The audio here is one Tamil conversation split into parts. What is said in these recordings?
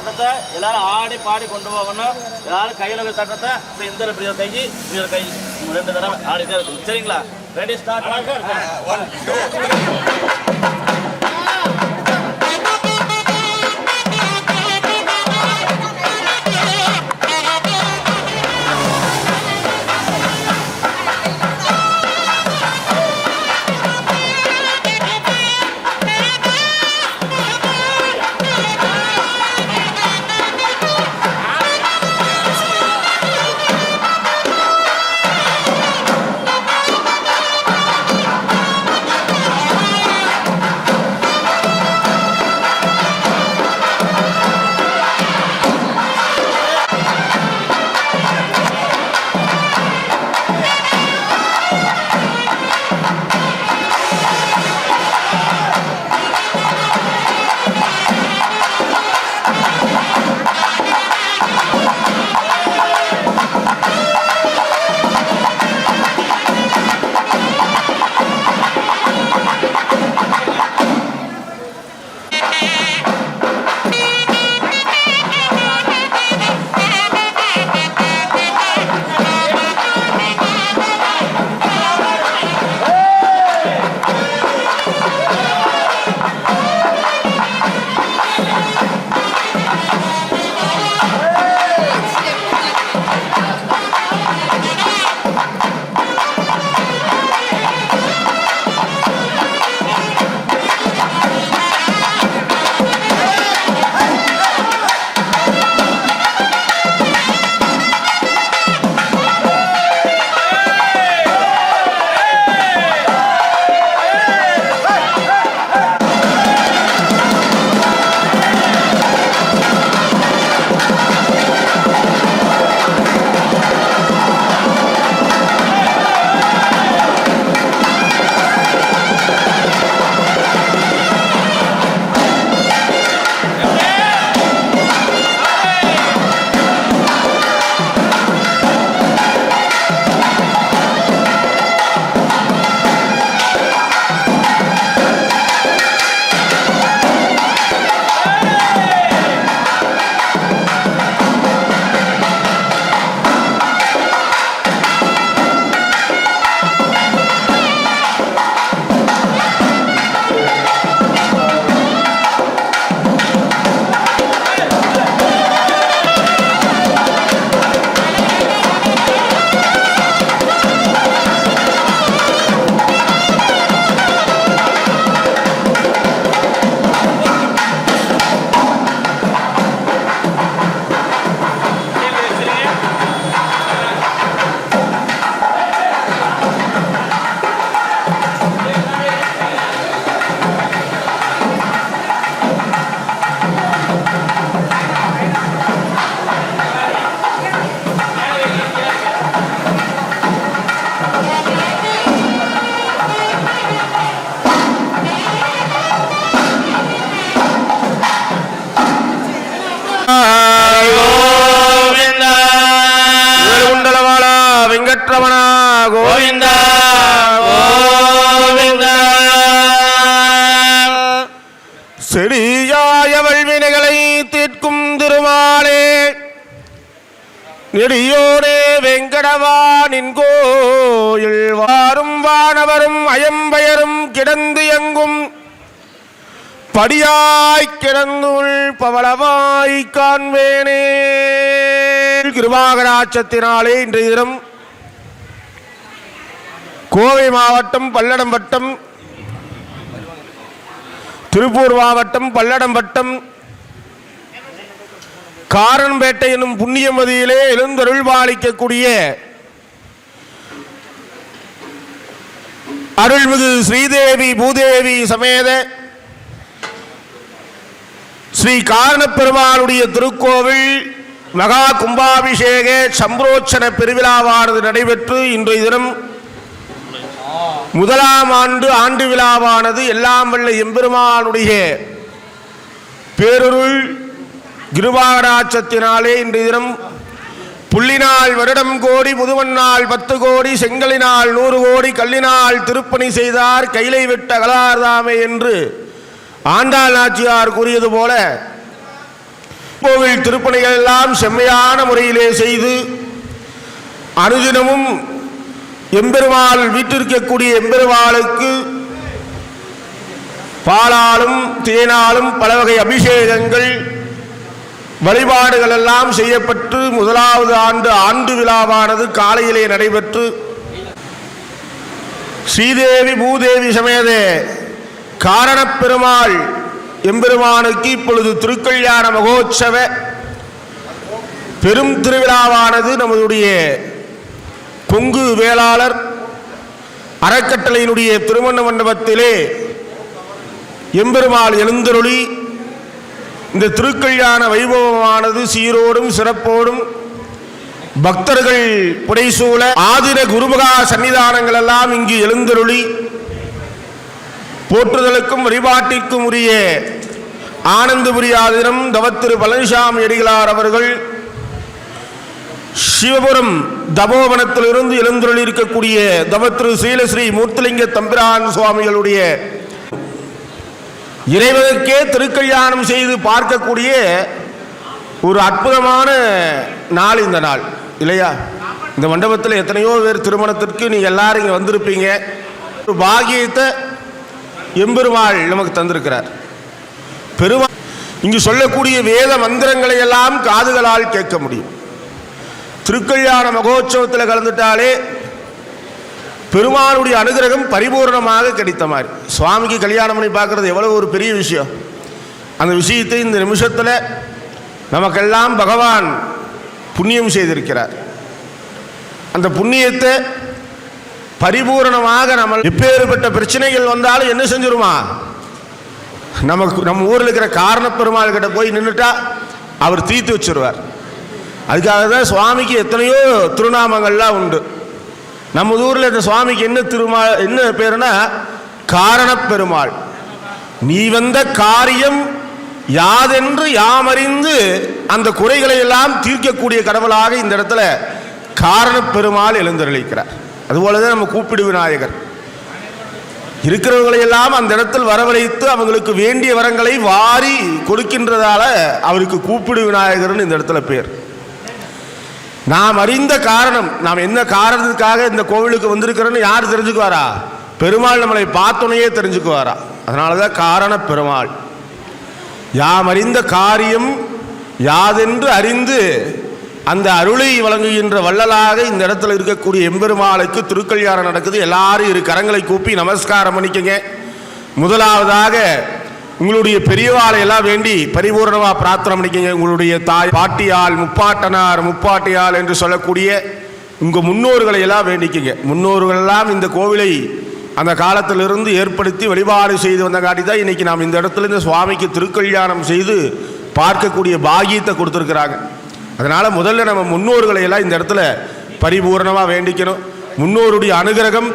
சீரவஸ் தட்டத்தை எல்லாரும் ஆடி பாடி கொண்டு போகணும். எல்லாரும் கையில போய் தட்டத்தை இப்ப இந்த இப்படி ஒரு கை இப்படி ஒரு கை ரெண்டு தடவை ஆடிட்டே இருக்கும் சரிங்களா? ரெடி ஸ்டார்ட் பெற்றவனா? கோவிந்தா. கோவிந்தா. செடியாய வல்வினைகளை தீர்க்கும் திருமாலே நெடியோடே வெங்கடவா நின் கோயில். வாரும் வானவரும் அயம்பயரும் கிடந்து எங்கும். படியாய் கிடந்துள் பவளவாய் காண்பேனே. கிருபாகராட்சத்தினாலே இன்றைய தினம் கோவை மாவட்டம் பல்லடம் வட்டம் திருப்பூர் மாவட்டம் பல்லடம் வட்டம் காரன்பேட்டை என்னும் புண்ணியமதியிலே எழுந்தருள் பாலிக்கக்கூடிய அருள்மிகு ஸ்ரீதேவி பூதேவி சமேத ஸ்ரீ காரணப்பெருமாளுடைய திருக்கோவில் மகா கும்பாபிஷேக சம்பரோச்சன பெருவிழாவானது நடைபெற்று இன்றைய தினம் முதலாம் ஆண்டு ஆண்டு விழாவானது எல்லாம் வல்ல எம்பெருமானுடைய பேரொருள் கிருபாகராட்சத்தினாலே இன்றைய தினம் புள்ளினால் வருடம் கோடி முதுவண்ணால் பத்து கோடி செங்கலினால் நூறு கோடி கல்லினால் திருப்பணி செய்தார் கைலை விட்ட அகலார்தாமே என்று ஆண்டாள் நாச்சியார் கூறியது போல கோவில் திருப்பணிகள் எல்லாம் செம்மையான முறையிலே செய்து அனுதினமும் எம்பெருமாள் வீட்டிருக்கக்கூடிய எம்பெருமாளுக்கு பாலாலும் தேனாலும் பல வகை அபிஷேகங்கள் வழிபாடுகள் எல்லாம் செய்யப்பட்டு முதலாவது ஆண்டு ஆண்டு விழாவானது காலையிலே நடைபெற்று ஸ்ரீதேவி பூதேவி சமேதே காரணப்பெருமாள் எம்பெருமானுக்கு இப்பொழுது திருக்கல்யாண மகோத்சவ பெரும் திருவிழாவானது நமதுடைய கொங்கு வேளாளர் அறக்கட்டளையினுடைய திருமண மண்டபத்திலே எம்பெருமாள் எழுந்தருளி இந்த திருக்கல்யாண வைபவமானது சீரோடும் சிறப்போடும் பக்தர்கள் புடைசூழ ஆதிர குருமகா சன்னிதானங்கள் எல்லாம் இங்கு எழுந்தருளி போற்றுதலுக்கும் வழிபாட்டிற்கும் உரிய ஆனந்தபுரி ஆதினம் தவத்திரு பழனிசாமி அடிகளார் அவர்கள் சிவபுரம் தபோவனத்திலிருந்து எழுந்துள்ள இருக்கக்கூடிய தவத்திரு சீலஸ்ரீ மூர்த்திலிங்க தம்பிரான் சுவாமிகளுடைய இறைவனுக்கே திருக்கல்யாணம் செய்து பார்க்கக்கூடிய ஒரு அற்புதமான நாள் இந்த நாள் இல்லையா? இந்த மண்டபத்தில் எத்தனையோ பேர் திருமணத்திற்கு நீங்கள் எல்லாரும் இங்கே வந்திருப்பீங்க. ஒரு பாகியத்தை எம்பெருமாள் நமக்கு தந்திருக்கிறார். பெருமா இங்கு சொல்லக்கூடிய வேத மந்திரங்களை எல்லாம் காதுகளால் கேட்க முடியும். திருக்கல்யாண மகோத்சவத்தில் கலந்துட்டாலே பெருமாளுடைய அனுகிரகம் பரிபூர்ணமாக கிடைத்த மாதிரி. சுவாமிக்கு கல்யாணம் பண்ணி பார்க்குறது எவ்வளோ ஒரு பெரிய விஷயம். அந்த விஷயத்தை இந்த நிமிஷத்தில் நமக்கெல்லாம் பகவான் புண்ணியம் செய்திருக்கிறார். அந்த புண்ணியத்தை பரிபூரணமாக நம்ம எப்பேற்பட்ட பிரச்சனைகள் வந்தாலும் என்ன செஞ்சிருமா? நமக்கு நம்ம ஊரில் இருக்கிற காரண பெருமாள் கிட்ட போய் நின்றுட்டா அவர் தீர்த்து வச்சிருவார். அதுக்காக தான் சுவாமிக்கு எத்தனையோ திருநாமங்கள்லாம் உண்டு. நம்ம ஊரில் இந்த சுவாமிக்கு என்ன திருமா என்ன பேருனா காரணப் பெருமாள். நீ வந்த காரியம் யாதென்று யாமறிந்து அந்த குறைகளை எல்லாம் தீர்க்கக்கூடிய கடவுளாக இந்த இடத்துல காரணப் பெருமாள் எழுந்தருளிக்கிறார். அதுபோல தான் நம்ம கூப்பிடு விநாயகர். இருக்கிறவர்களை எல்லாம் அந்த இடத்தில் வரவழைத்து அவங்களுக்கு வேண்டிய வரங்களை வாரி கொடுக்கின்றதால அவருக்கு கூப்பிடு விநாயகர்னு இந்த இடத்துல பேர். நாம் அறிந்த காரணம் நாம் என்ன காரணத்துக்காக இந்த கோவிலுக்கு வந்திருக்கிறோன்னு யார் தெரிஞ்சுக்குவாரா? பெருமாள் நம்மளை பார்த்தோனையே தெரிஞ்சுக்குவாரா? அதனால தான் காரண பெருமாள். யாம் அறிந்த காரியம் யாதென்று அறிந்து அந்த அருளை வழங்குகின்ற வள்ளலாக இந்த இடத்துல இருக்கக்கூடிய எம்பெருமாளுக்கு திருக்கல்யாணம் நடக்குது. எல்லாரும் இரு கரங்களை கூப்பி நமஸ்காரம் பண்ணிக்கங்க. முதலாவதாக உங்களுடைய பெரியவாளை எல்லாம் வேண்டி பரிபூர்ணமாக பிரார்த்தனை பண்ணிக்கங்க. உங்களுடைய தாய் பாட்டியால் முப்பாட்டனார் முப்பாட்டியால் என்று சொல்லக்கூடிய உங்கள் முன்னோர்களை எல்லாம் வேண்டிக்கங்க. முன்னோர்கள் எல்லாம் இந்த கோவிலை அந்த காலத்திலிருந்து ஏற்படுத்தி வழிபாடு செய்து வந்த காட்டி தான் இன்றைக்கி நாம் இந்த இடத்துல இந்த சுவாமிக்கு திருக்கல்யாணம் செய்து பார்க்கக்கூடிய பாகியத்தை கொடுத்துருக்குறாங்க. அதனால் முதல்ல நம்ம முன்னோர்களை எல்லாம் இந்த இடத்துல பரிபூர்ணமாக வேண்டிக்கணும். முன்னோருடைய அனுகிரகம்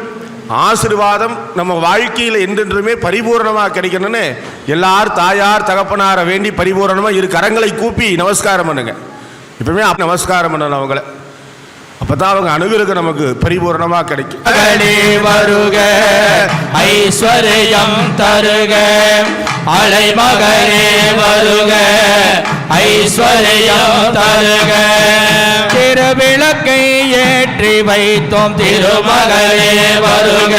ஆசீர்வாதம் நம்ம வாழ்க்கையில் என்றென்றுமே பரிபூரணமாக கிடைக்கணும்னு எல்லார் தாயார் தகப்பனாரை வேண்டி பரிபூரணமாக இரு கரங்களை கூப்பி நமஸ்காரம் பண்ணுங்க. இப்பவுமே நமஸ்காரம் பண்ணணும் அவங்கள. அப்பதான் அவங்க அணுகிறதுக்கு நமக்கு பரிபூரணமா கிடைக்கும். வருக ஐஸ்வர்யம் தருக. அலை மகளே வருக ஐஸ்வர்யம் தருக. திருவிளக்கை ஏற்றி வைத்தோம் திருமகளே வருக.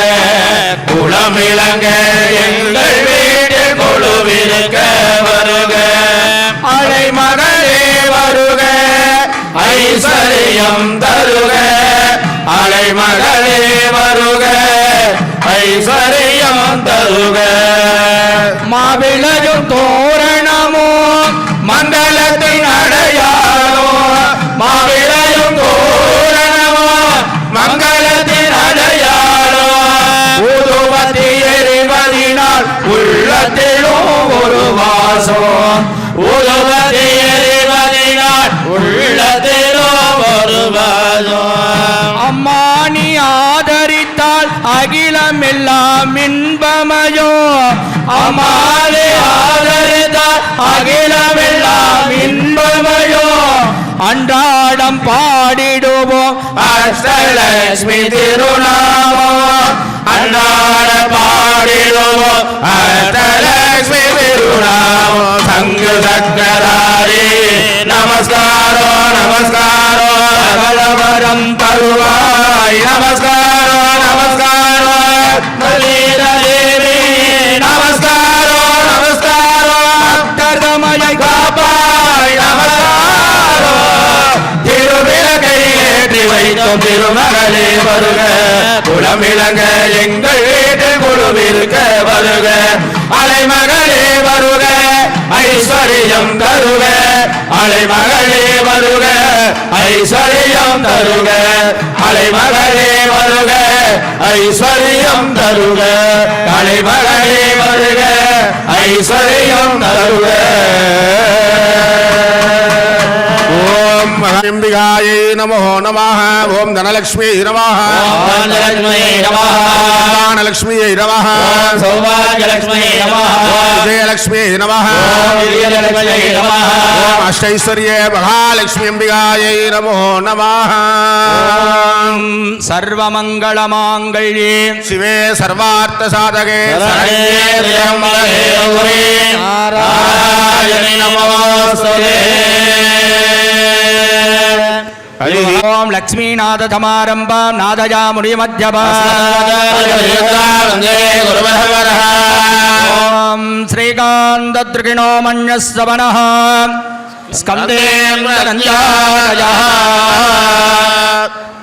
குளமிளங்க எங்கள் வீட்டில் குழுவிருக்க. ஐஸ்வரியம் தருக. அலை மகளே வருக. ஐஸ்வரியம் தருக. அன்றாடம் பாடிடுவோம் அஷ்டலட்சுமி திருநாமம். அன்றாட பாடிடுவோம் தமிழக எங்கள் வீட்டு குழுவிற்க வருக. அலைமகளே வருக. ஐஸ்வர்யம் தருக. அலைமகளே வருக. ஐஸ்வர்யம் தருக. அலைமகளே வருக. ஐஸ்வர்யம் தருக. அலைமகளே வருக. ஐஸ்வர்யம் தருக. ஓம் மகாம்பிகாயை நமோ நமः ஓம் தனலக்ஷ்மியை நமः ஆனந்தலக்ஷ்மியை நமः தானலக்ஷ்மியை நமः ஓம் சௌபாகியலக்ஷ்மியை நமः விஜயலக்ஷ்மியை நமः ஓம் விஜயலக்ஷ்மியை நமः ஓம் அஷ்டைஸ்வர்யே மகாலட்சுமி அம்பிகாயை ఓం లక్ష్మీనాథ సమారంభం నాదయాముని ఓం శ్రీకాంతృగిణో మన్యశ్రవణ స్కందే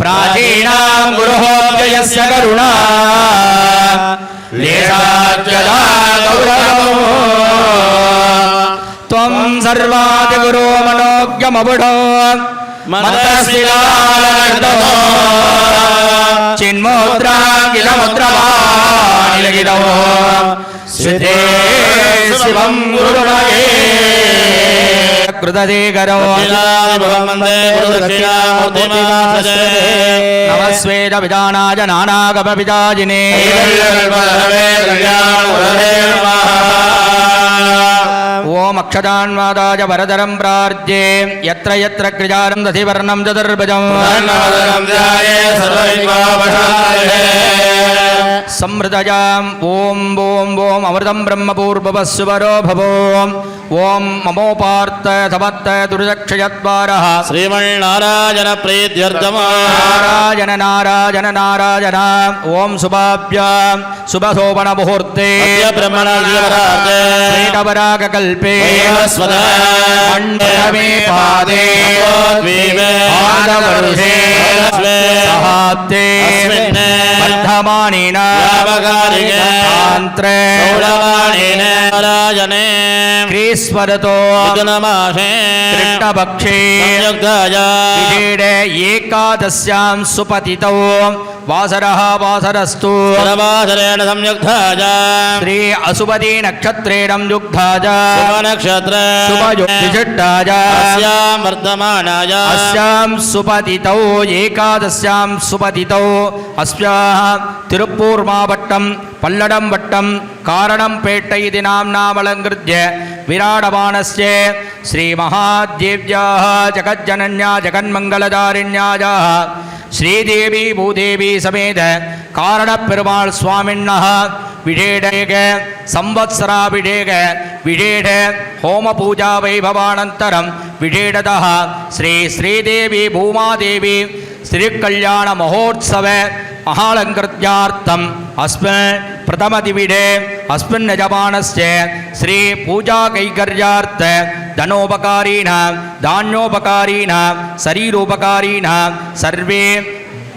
ప్రాచీనా గృహోదయస్ కరుణా. త్వం సర్వాది గురో మనోజ్ఞమబుడో. ചിന്മുദ്രാഖിലമുദ്രവാനിലകിതോ ശുദ്ധേ ശിവം ഗുരുവേ कृतदेकरो नमस्वेदपिदानाय नानागपपिताजिने ॐ अक्षदान्वादाय वरदरं प्रार्थे यत्र यत्र क्रिजानं दधिवर्णं चतुर्भुजम् சம்ருதஜாம் ஓம் ஓம் ஓம் அமிர்தம் பிரம்மபூர்பவ சுவரோ பவோம் ஓம் மமோபார்த்த தபத்த துரிதக்ஷயத்வாரः श्रीमन्नारायणप्रीत्यर्थमारायण नारायण नारायण ॐ शुभाभ्यां शुभशोभणमुहूर्ते ब्रह्मणरागकल्पे मण्डलमे पादे वर्षे सहाब्दे वर्धमानिना तान्त्रे क्रीस्वरतो कृष्णपक्षे विषेण एकादश्यां सुपतितौ वासरः वासरस्तु संयुक्ताय श्री असुपति नक्षत्रेणं युक्ताय शुभयुक्तिषट्टाय अस्यां वर्तमानाय अस्यां सुपतितौ एकादश्यां सुपतितौ अस्याः तिरुप्पूर्मावट्टं पल्लडं वट्टं காரணம் பேட்டை இது நாம் நாமலங்கிருத்திய விராடபானஸ்ய ஸ்ரீமஹாதேவியா ஜகஜனன்யா ஜெகன்மங்களதாரிண்யாயா ஸ்ரீதேவி பூதேவி சமேத காரணப்பெருமாள் சுவாமின்னா விடேடேக சம்வத்சராபிடேக விடேட ஹோம பூஜா வைபவானந்தரம் விடேடதா ஸ்ரீ ஸ்ரீதேவி பூமாதேவி ஸ்ரீ கல்யாண மகோத்சவ மகாலங்கிருத்தியார்த்தம் அஸ்மன் பிரதமதிவிடே அஸ்மின் யஜமானஸ்ய ஸ்ரீ பூஜா கைகர்யார்த்த தனோபகாரீணாம் தானியோபகாரீணாம் சரீரோபகாரீணாம் சர்வே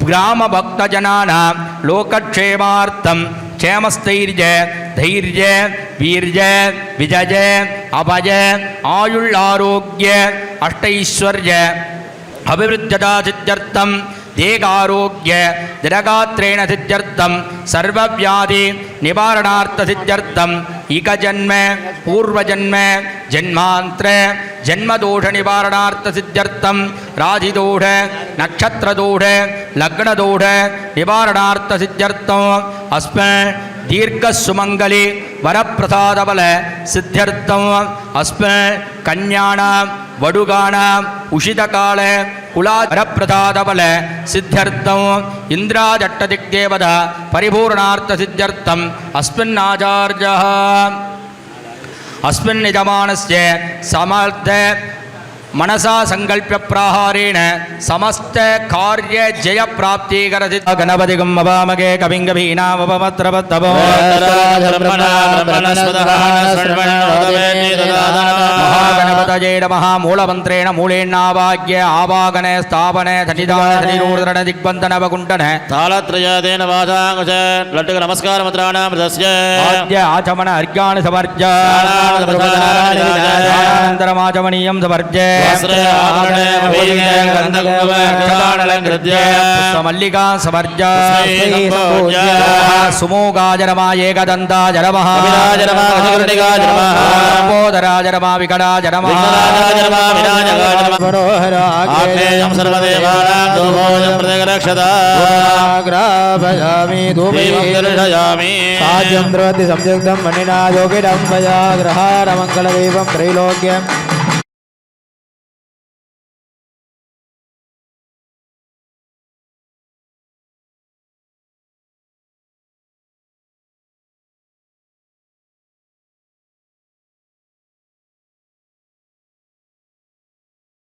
கிராம பக்தஜனானாம் லோகக்ஷேமார்த்தம் க்ஷேமஸ்தைர்ய தைர்ய வீர்ய விஜய அபய ஆயுள் ஆரோக்கிய அஷ்டைஸ்வர்ய அபிவிருத்ததாசித்யர்த்தம் தேகாரோக்கிய திடகாத்திரேண சித்தியர்த்தம் சர்வவியாதி நிவாரணார்த்த சித்தியர்த்தம் இகஜன்ம பூர்வஜன்ம ஜன்மாந்திர ஜன்மதோஷ நிவாரணார்த்த சித்தியர்த்தம் ராஜிதோஷ நட்சத்திரதோஷ லக்னதோஷ நிவாரணார்த்த சித்தியர்த்தம் அஸ்ம தீர்க்க சுமங்கலி வரப்பிரசாதபல சித்தியர்த்தம் அஸ்மின் கன்யாணாம் வடுகாணாம் உஷிதகால குலாதரப்பிரதாதபல சித்தியர்த்தம் இந்திராஜட்டதிக்தேவதா பரிபூர்ணார்த்த சித்தியர்த்தம் அஸ்மின் ஆச்சாரியா அஸ்மின் நிஜமானஸ்ய சமர்த்த மனசா சங்கல்பிய பிராகாரேண சமஸ்த காரிய ஜெய பிராப்தீகரதி கணபதிகம் அபாமகே கவிங்கபீனாம் அபமத்ரபத்தபோ மகாகணபதஜே நமஹ மூலமந்திரேண மூலேண்ணாவாக்கிய ஆவாகன ஸ்தாபன சன்னிதான சனிரூர்தன திக்பந்தன வகுண்டன. தாளத்ரயாதேன வாசாங்கச. லட்டுக நமஸ்கார மந்திராணாம் ஆத்ய ஆச்சமன அர்க்கான சமர்ஜ. ஆனந்தரமாச்சமனியம் சமர்ஜே. മല്ലികാ സമർജ സുമൂകാചരമാ ഏകദന്താ ജനമഹാ ജനമാ വികടാ ജനമാ ्रवति